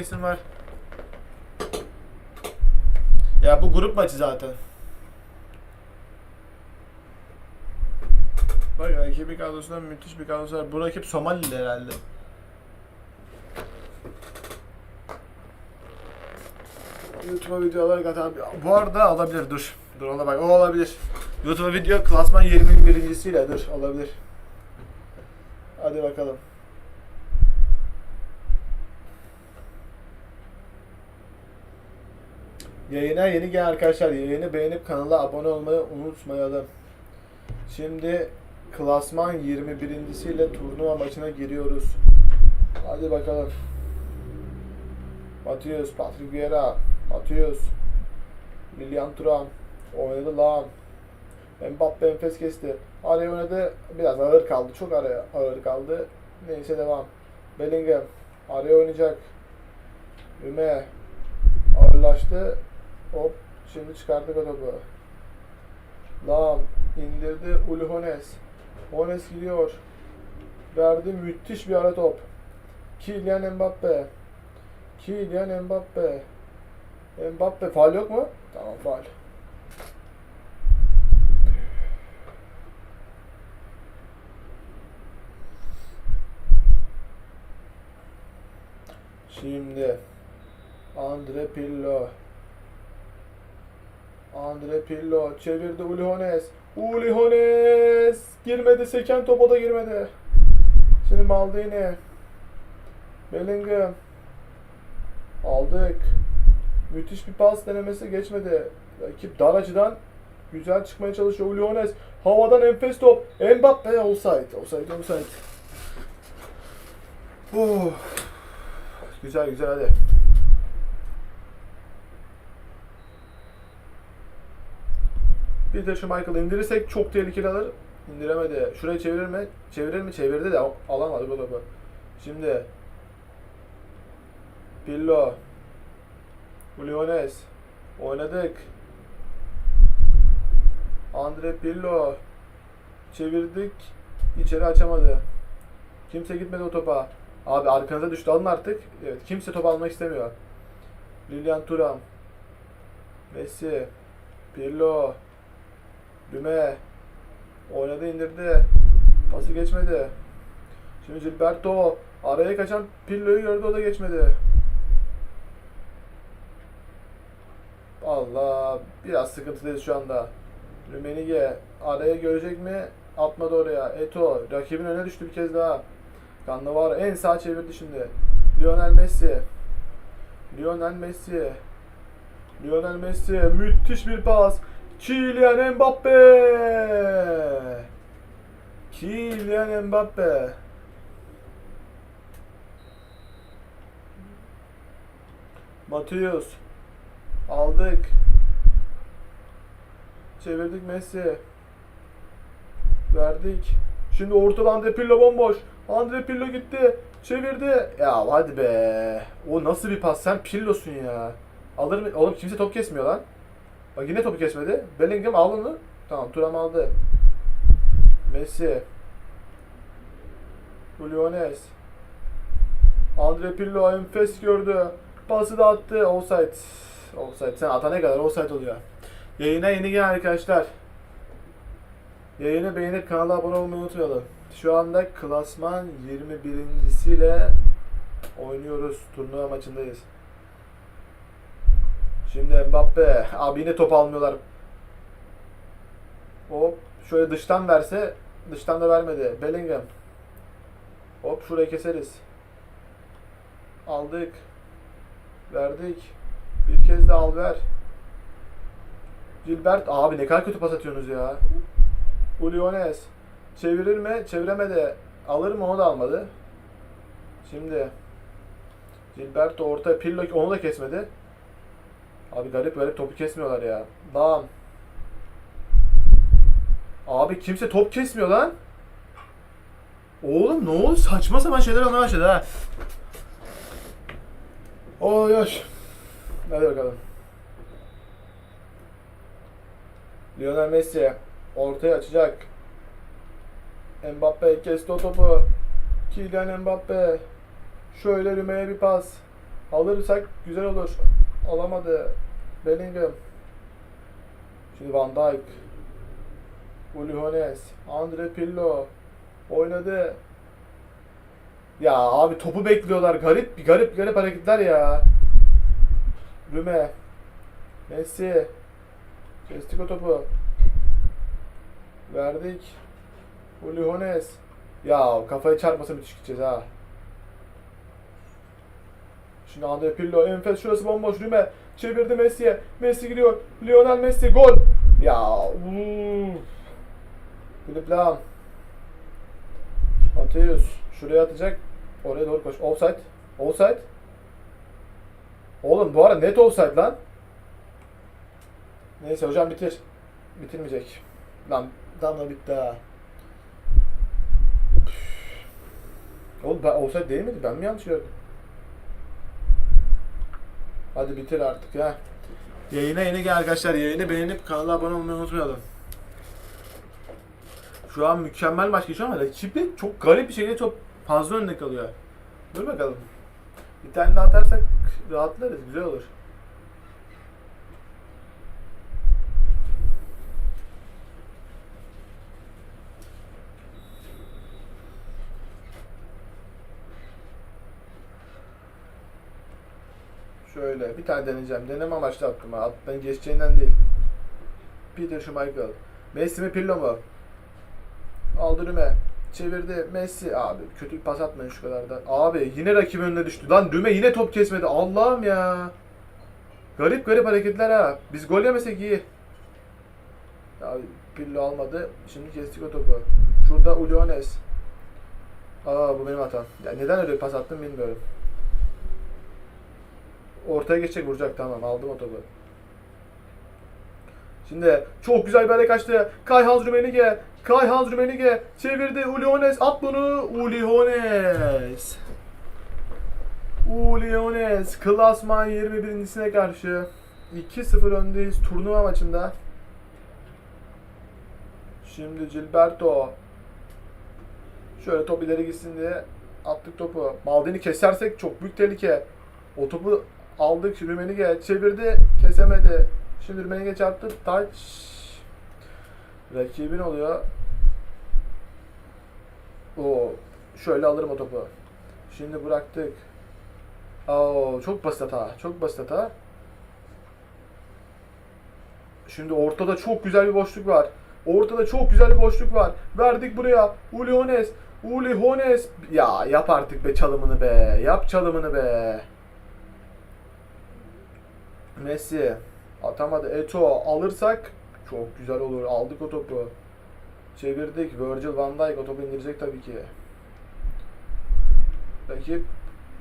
isim var. Ya bu grup maçı zaten. Bak rakibi kadrosundan müthiş bir kadrosu var. Bu rakip Somalili herhalde. YouTube'a video olarak at abi. Bu arada alabilir dur. Dur ona bak o olabilir. YouTube'a video klasman 20'nin birincisiyle dur olabilir. Hadi bakalım. Yayına yeni gelen arkadaşlar yayını beğenip kanala abone olmayı unutmayalım. Şimdi klasman 21.siyle turnuva maçına giriyoruz. Hadi bakalım. Matius, Patrick Vieira, Matius, Lilian Thuram, oynadı lan. Mbappe enfes kesti. Araya oynadı, biraz ağır kaldı, çok araya ağır kaldı. Neyse devam. Bellingham, araya oynayacak. Üme, ağırlaştı. Hop, şimdi çıkardık topu. Lam indirdi Ulhones. Hones gidiyor. Verdi müthiş bir ara top. Kylian Mbappe. Kylian Mbappe. Mbappe faal yok mu? Tamam faal. Şimdi Andre Pirlo. Andre Pirlo çevirdi Ulihones. Ulihones girmedi seken topa da girmedi. Şimdi Maldini. Bellingham. Aldık. Müthiş bir pas denemesi geçmedi. Rakip dar açıdan güzel çıkmaya çalışıyor. Ulihones havadan enfes top. Mbappe offside. Offside offside. Oh. Güzel güzel hadi. Bir şu Michael indirirsek çok tehlikeli alır. İndiremedi. Şurayı çevirir mi? Çevirir mi? Çevirdi de alamadı bu topu. Şimdi Pillo Uliones oynadık. Andre Pillo çevirdik. İçeri açamadı. Kimse gitmedi o topa. Abi arkanıza düştü alın artık. Evet kimse top almak istemiyor. Lilian Thuram Messi Pirlo Düme oynadı indirdi. Pası geçmedi. Şimdi Gilberto araya kaçan Pirlo'yu gördü o da geçmedi. Allah biraz sıkıntılıyız şu anda. Rümenige araya görecek mi? Atmadı oraya. Eto rakibin önüne düştü bir kez daha. Cannavaro en sağ çevirdi şimdi. Lionel Messi. Lionel Messi. Lionel Messi müthiş bir pas. Kylian Mbappe. Kylian Mbappe. Matius. Aldık. Çevirdik Messi. Verdik. Şimdi ortada Andre Pirlo bomboş. Andre Pirlo gitti. Çevirdi. Ya hadi be. O nasıl bir pas? Sen Pirlo'sun ya. Alır mı? Oğlum kimse top kesmiyor lan. Bak yine topu kesmedi. Bellingham al onu. Tamam Turam aldı. Messi. Juliones. Andre Pirlo enfes gördü. Pası da attı. Offside. Offside. Sen atana kadar offside oluyor. Yayına yeni gelen arkadaşlar. Yayını beğenip kanala abone olmayı unutmayalım. Şu anda klasman 21.siyle oynuyoruz. Turnuva maçındayız. Şimdi Mbappe. Abi yine top almıyorlar. Hop. Şöyle dıştan verse. Dıştan da vermedi. Bellingham. Hop şurayı keseriz. Aldık. Verdik. Bir kez de al ver. Gilbert. Abi ne kadar kötü pas atıyorsunuz ya. Uliones. Çevirir mi? Çeviremedi. Alır mı? Onu da almadı. Şimdi. Gilberto orta. Pillo onu da kesmedi. Abi garip böyle topu kesmiyorlar ya. Dağım. Abi kimse top kesmiyor lan. Oğlum ne oldu? Saçma sapan şeyler olmaya başladı ha. Oy yaş. Hadi bakalım. Lionel Messi ortaya açacak. Mbappe kesti o topu. Kylian Mbappe. Şöyle Rüme'ye bir pas. Alırsak güzel olur. Alamadı. Bellingham. Şimdi Van Dijk. Uli Hones. Andre Pirlo. Oynadı. Ya abi topu bekliyorlar. Garip garip garip hareketler ya. Rüme. Messi. Kestik o topu. Verdik. Uli Hones. Ya kafayı çarpmasa müthiş gideceğiz ha. Şimdi Andre Pirlo enfes şurası bomboş Rüme çevirdi Messi'ye. Messi gidiyor. Lionel Messi gol. Ya. Philip Lahm. Mateus şuraya atacak. Oraya doğru koş. Offside. Offside. Oğlum bu ara net offside lan. Neyse hocam bitir. Bitirmeyecek. Lan damla bitti ha. Oğlum ben offside değil miydi? Ben mi yanlış gördüm? Hadi bitir artık ya. Yayına yeni gel arkadaşlar. Yayını beğenip kanala abone olmayı unutmayalım. Şu an mükemmel maç geçiyor ama rakibi çok garip bir şekilde çok fazla önde kalıyor. Dur bakalım. Bir tane daha atarsak rahatlarız. Güzel olur. Şöyle bir tane deneyeceğim. Deneme amaçlı attım ha. Attan geçeceğinden değil. Peter Schmeichel. Messi mi Pirlo mu? Aldı Rüme. Çevirdi. Messi. Abi kötü bir pas atmayın şu kadar da. Abi yine rakip önüne düştü. Lan Rüme yine top kesmedi. Allah'ım ya. Garip garip hareketler ha. Biz gol yemesek iyi. Abi Pirlo almadı. Şimdi kestik o topu. Şurada Uliones. Aa bu benim hatam. Ya neden öyle pas attım bilmiyorum. Ortaya geçecek vuracak tamam aldım o topu. Şimdi çok güzel bir hale kaçtı. Kayhan Rummenigge. Kayhan Rummenigge çevirdi. Uli Hones at bunu. Uli Hones. Uli Hones. Klasman 21.sine karşı 2-0 öndeyiz turnuva maçında. Şimdi Gilberto. Şöyle top ileri gitsin diye attık topu. Maldini kesersek çok büyük tehlike. O topu aldık. Rummenigge çevirdi. Kesemedi. Şimdi Rummenigge çarptı. Taç. Rakibin oluyor. O şöyle alırım o topu. Şimdi bıraktık. Oo, çok basit hata. Çok basit hata. Şimdi ortada çok güzel bir boşluk var. Ortada çok güzel bir boşluk var. Verdik buraya. Uli Hones. Ya yap artık be çalımını be. Yap çalımını be. Messi. Atamadı. Eto alırsak çok güzel olur. Aldık o topu. Çevirdik. Virgil van Dijk o topu indirecek tabii ki. Rakip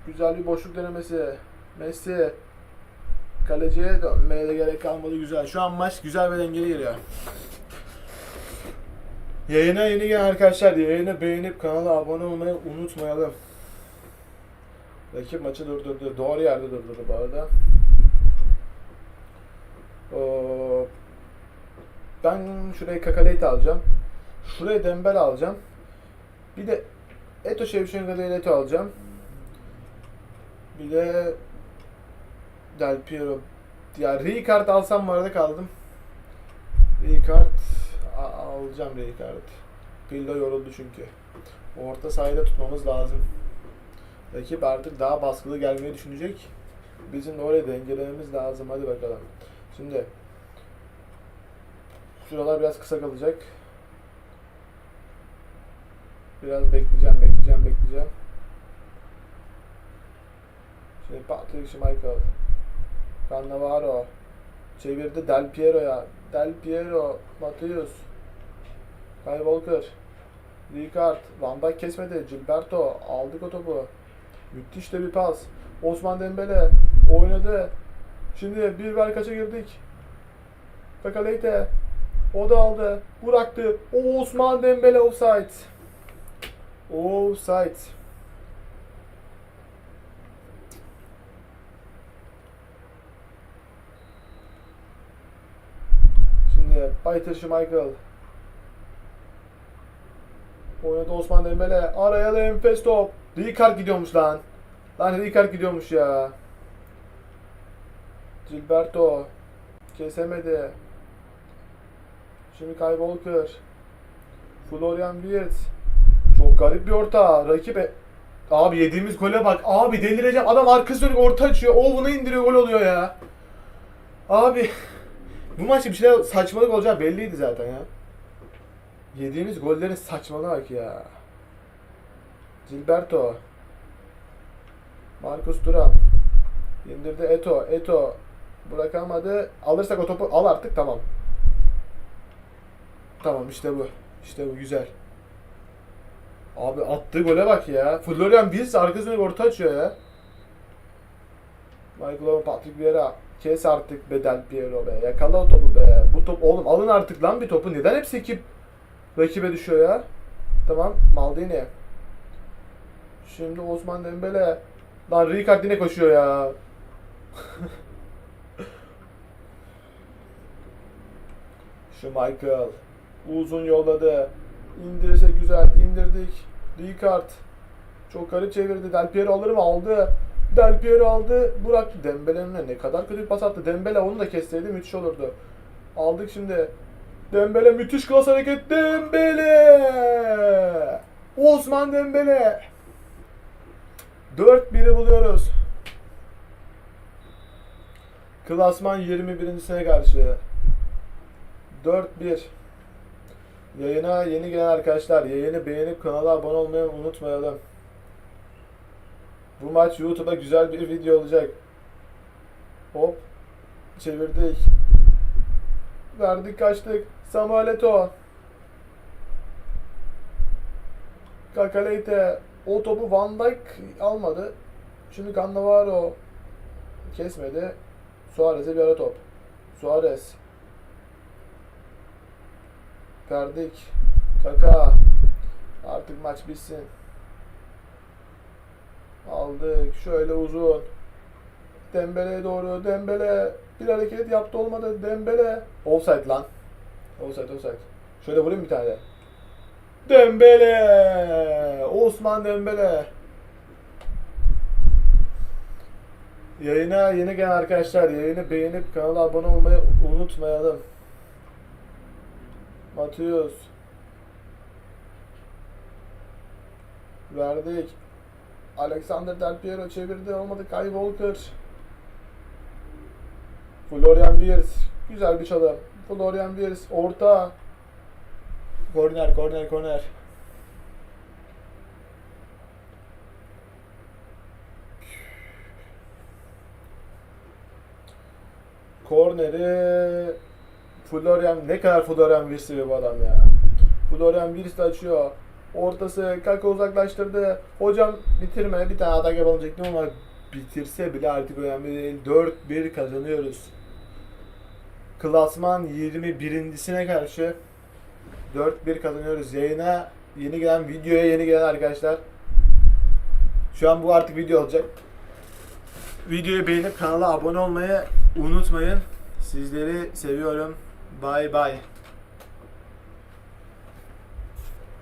güzel bir boşluk denemesi. Messi. Kaleciye dönmeye de gerek kalmadı güzel. Şu an maç güzel ve dengeli geliyor. Yayına yeni gelen arkadaşlar yayını beğenip kanala abone olmayı unutmayalım. Rakip maçı durdurdu. Doğru yerde durdurdu bu arada. Oo, ben şuraya Kakaley'i alacağım. Şuraya Dembele alacağım. Bir de Eto Şevşenko ile Eto alacağım. Bir de Del Piero. Ya Ricard alsam var arada kaldım. Ricard alacağım Ricard. Pillo yoruldu çünkü. Orta sahada tutmamız lazım. Rakip artık daha baskılı gelmeyi düşünecek. Bizim de orayı dengelememiz lazım. Hadi bakalım. Şimdi şuralar biraz kısa kalacak. Biraz bekleyeceğim, bekleyeceğim, bekleyeceğim. Şimdi Patrick Schmeichel. Cannavaro. Çevirdi Del Piero'ya. Del Piero. Mateus. Kyle Walker. Ricard. Van Dijk kesmedi. Gilberto. Aldık o topu. Müthiş de bir pas. Osman Dembele. Oynadı. Şimdi bir ver kaça girdik. Kakaleyte. O da aldı. Bıraktı. O Osman Dembele offside. Offside. Şimdi Peter Schmeichel. Oynadı Osman Dembele. Araya da enfes top. Ricard gidiyormuş lan. Lan Ricard gidiyormuş ya. Gilberto. Kesemedi. Şimdi Kyle Walker. Florian Wirtz. Çok garip bir orta. Rakip e- Abi yediğimiz gole bak. Abi delireceğim. Adam arkası dönük orta açıyor. Owen'ı indiriyor gol oluyor ya. Abi bu maçta bir şeyler saçmalık olacağı belliydi zaten ya. Yediğimiz gollerin saçmalığı bak ya. Gilberto. Marcus Thuram. İndirdi Eto. Eto. Bırakamadı. Alırsak o topu al artık tamam. Tamam işte bu. İşte bu güzel. Abi attığı gole bak ya. Florian Wirtz arkasına orta açıyor ya. Michael Owen, Patrick Vieira. Kes artık be Del Piero be. Yakala o topu be. Bu top oğlum alın artık lan bir topu. Neden hepsi ekip rakibe düşüyor ya? Tamam Maldini. Şimdi Osman Dembele. Lan Ricard yine koşuyor ya. Şu Michael. Uzun yolladı. İndirirse güzel. indirdik. Ricard. Çok garip çevirdi. Del Piero alır mı? Aldı. Del Piero aldı. Bıraktı. Dembele'nin ne kadar kötü bir pas attı. Dembele onu da kesseydi müthiş olurdu. Aldık şimdi. Dembele müthiş klas hareket. Dembele! Osman Dembele! 4-1'i buluyoruz. Klasman 21.sine karşı. 4-1. Yayına yeni gelen arkadaşlar yayını beğenip kanala abone olmayı unutmayalım. Bu maç YouTube'a güzel bir video olacak. Hop. Çevirdik. Verdik kaçtık. Samuel Eto'o. Kakaleyte. O topu Van Dijk almadı. Şimdi Cannavaro kesmedi. Suarez'e bir ara top. Suarez. Verdik. Kaka. Artık maç bitsin. Aldık. Şöyle uzun. Dembele'ye doğru. Dembele bir hareket yaptı olmadı. Dembele. Offside lan. Offside offside. Şöyle vurayım bir tane. Dembele. Osman Dembele. Yayına yeni gelen arkadaşlar yayını beğenip kanala abone olmayı unutmayalım. Atıyoruz. Verdik. Alexander Del Piero çevirdi. Olmadı. Kyle Walker. Florian Wirtz. Güzel bir çalım. Florian Wirtz. Orta. Korner, korner, korner. Korneri Florian ne kadar Florian Wirtz bu adam ya. Florian Wirtz açıyor. Ortası Kaka uzaklaştırdı. Hocam bitirme. Bir tane atak yapabilecektim ama bitirse bile artık önemli değil. 4-1 kazanıyoruz. Klasman 21.sine karşı 4-1 kazanıyoruz. Yayına yeni gelen, videoya yeni gelen arkadaşlar. Şu an bu artık video olacak. Videoyu beğenip kanala abone olmayı unutmayın. Sizleri seviyorum. Bye bye.